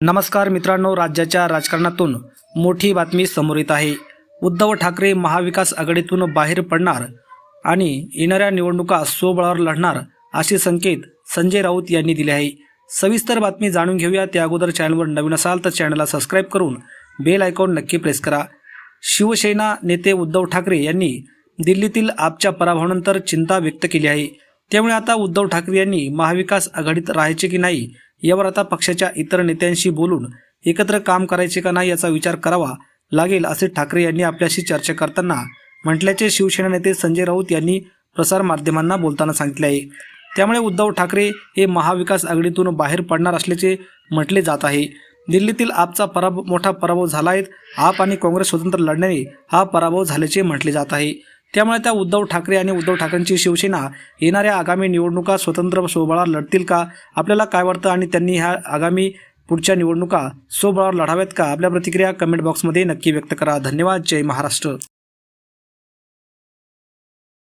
नमस्कार मित्रांनो राज्याच्या राजकारणातून मोठी बातमी समोर येत आहे. उद्धव ठाकरे महाविकास आघाडीतून बाहेर पडणार आणि येणाऱ्या निवडणुका स्वबळावर लढणार असे संकेत संजय राऊत यांनी दिले आहे. सविस्तर बातमी जाणून घेऊया. त्या अगोदर चॅनलवर नवीन असाल तर चॅनलला सबस्क्राईब करून बेल आयकॉन नक्की प्रेस करा. शिवसेना नेते उद्धव ठाकरे यांनी दिल्लीतील आपच्या पराभवानंतर चिंता व्यक्त केली आहे. त्यामुळे आता उद्धव ठाकरे यांनी महाविकास आघाडीत राहायचे की नाही यावर आता पक्षाच्या इतर नेत्यांशी बोलून एकत्र काम करायचे का नाही याचा विचार करावा लागेल असे ठाकरे यांनी आपल्याशी चर्चा करताना म्हटल्याचे शिवसेना नेते संजय राऊत यांनी प्रसारमाध्यमांना बोलताना सांगितले आहे. त्यामुळे उद्धव ठाकरे हे महाविकास आघाडीतून बाहेर पडणार असल्याचे म्हटले जात आहे. दिल्लीतील आपचा पराभव मोठा पराभव झाला आहे. आप आणि काँग्रेस स्वतंत्र लढण्याने हा पराभव झाल्याचे म्हटले जात आहे. त्यामुळे त्या उद्धव ठाकरे आणि उद्धव ठाकरेंची शिवसेना येणाऱ्या आगामी निवडणुका स्वतंत्र स्वबळावर लढतील का? आपल्याला काय वाटतं? आणि त्यांनी ह्या आगामी पुढच्या निवडणुका स्वबळावर लढाव्यात का? आपल्या प्रतिक्रिया कमेंट बॉक्समध्ये नक्की व्यक्त करा. धन्यवाद. जय महाराष्ट्र.